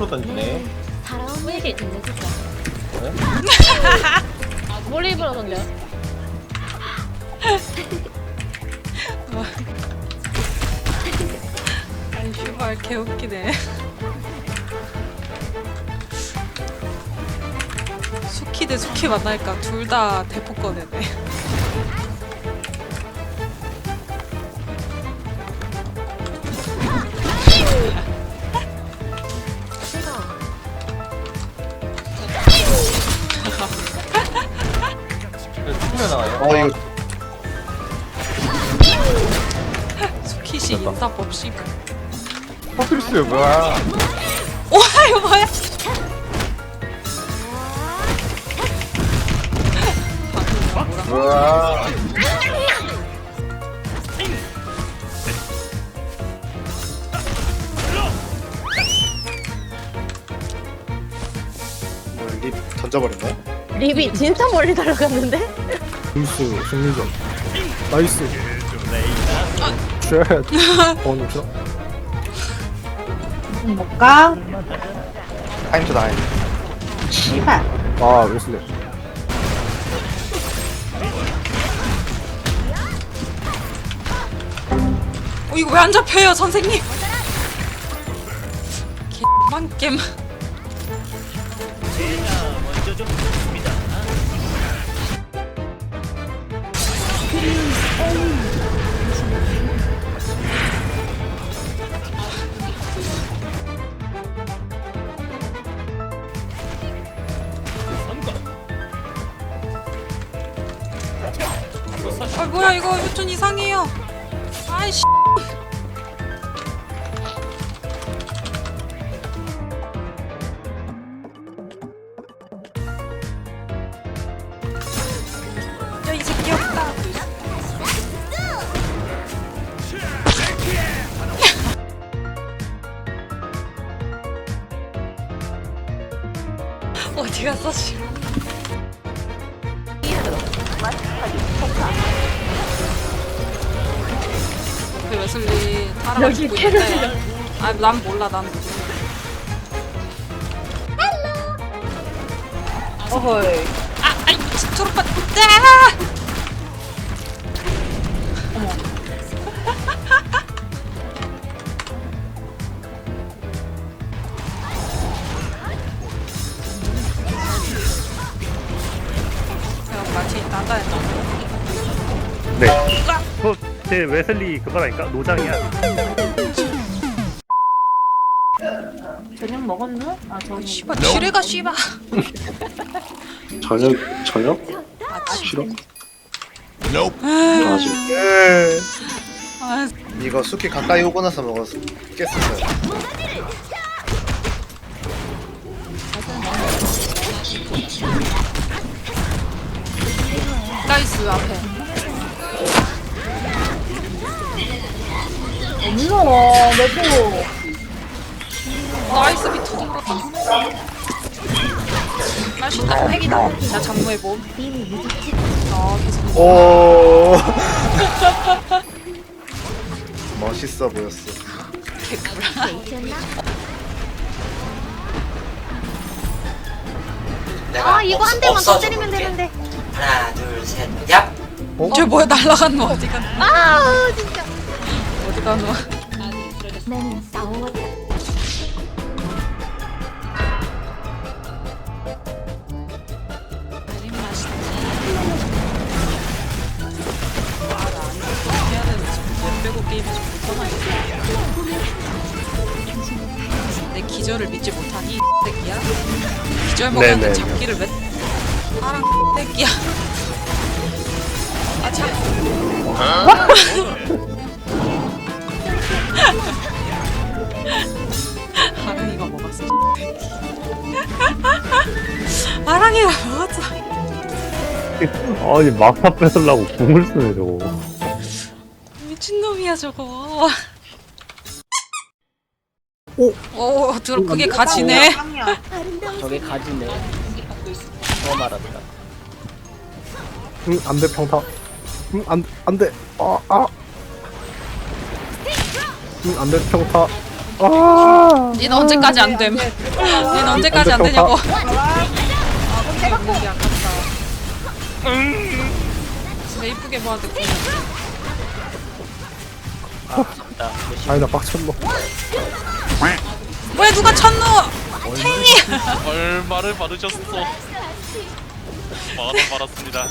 옆으로 던지네. 소일이 듣는 진짜. 네? 뭘 입으러 던져? 아니 슈발 개웃기네 수키 대 수키 만나니까 둘 다 대포 꺼내네 튀며 나와요. 어 이거 수키씨 인사법 씨발 퍼플스 뭐야? 와 이거 뭐야 뭐야? 뭐 여기 던져버렸나? 립이 진짜 멀리 날아갔는데? 루이스 승리전 나이스. 쉣. 어느 죠? 못가? 타임 투 다임 씨발. 아 웨슬리. 어 이거 왜 안 잡혀요 선생님? 개만겜 아 뭐야 이거 좀 이상해요. 아이씨 갔어 씨그 웨슬리 따라가 여기 죽고. 있대 아난 몰라 난 모르 어허이. 아 아이 미친 초록밭 아! 제 웨슬리 그거라니까 노장이야. 저녁 먹었나? 아, 저녁. 씨발 지뢰가 씨발 저녁 저녁? 아 싫어? 아, 아직 아 이거 수키 가까이 오고 나서 먹었겠어요 나이스 앞에 없노, 내도. 나이스 돌았다 맛있다 핵이다 자 장모해봄 아 계속 오 멋있어 보였어 개꿀 아 이거 한 대만 더 때리면 되는데. 하나 둘셋 얍! 쟤 뭐야 날라간 거 어디 갔노 아 진짜. 어디 갔노 나는 싸웠다. 내림 맛있지 아나 아니야 해야 되는데 지금 얘 빼고 게임이 좀 불편하겠어 내 기절을 믿지 못하니 이 새끼야? 기절 먹었는데 네네. 잡기를 왜 사랑 새끼야? 아 참 아랑이가 먹었어 아랑이가 먹었어 아니 막타 뺏으려고 궁을 쓰네 저거. 미친놈이야 저거 오, 오 들어 그게 가지네. 저게 가지네. 어 말았다. 응 안돼 평타 응 안, 안돼 아아 응 안돼 평타 아 니는 언제까지 안 됨? 니는 언제까지 안 되냐고. 아깝다. 왜 이쁘게 봐야 돼? 아깝다. 아니다 빡쳤노 왜 누가 쳤노? 탱이. 얼마를 받으셨어? 만원 받았습니다.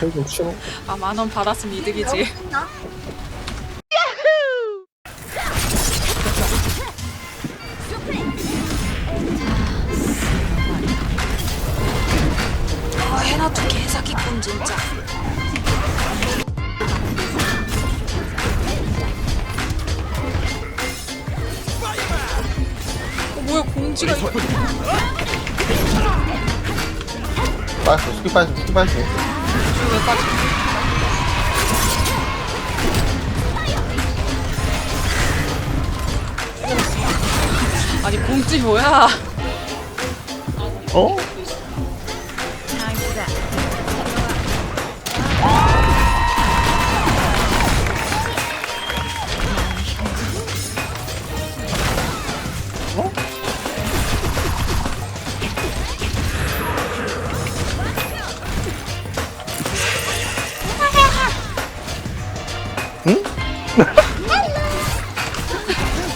헬좀 치노 아만 원 받았으면 이득이지. 아 해놔도 개사기꾼 진짜. 어, 뭐야 공지가 이거 빠졌어. 스킵 빠졌어. 스킵 빠졌어. 왜 빠져? 아니 공지 뭐야? 어?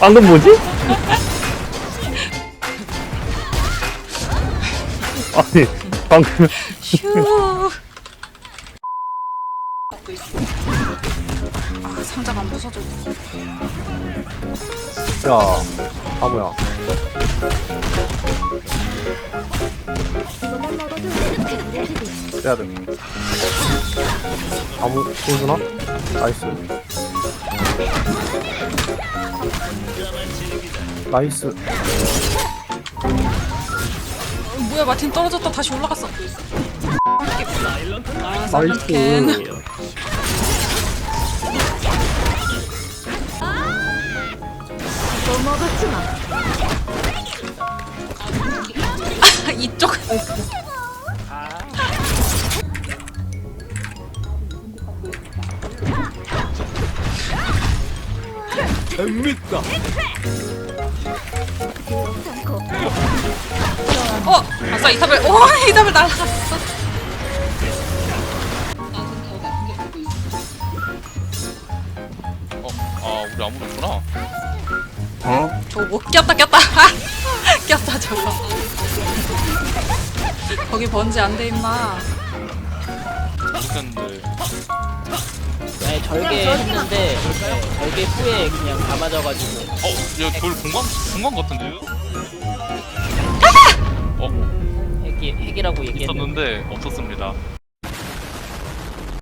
방금 뭐지? 아니 방금 휴. 아 상자가 안 부서져. 야 바보야 빼야 돼 바보 보여주나? 나이스 나이스 어, 뭐야 마틴 떨어졌다 다시 올라갔어. 아. 나이스 이쪽. 어! 아싸 이탑을 오 이탑을 날라갔어 어, 아 우리 아무도 없구나. 저거 뭐 꼈다 꼈다 꼈다 저거 거기 번지 안 돼 임마 모르겠는데. 절개 했는데 네, 절개 후에 그냥 다 맞아가지고 어, 야 돌 공간 공간 같은데요? 어, 핵이 핵이라고 얘기했는데 있었는데 없었습니다.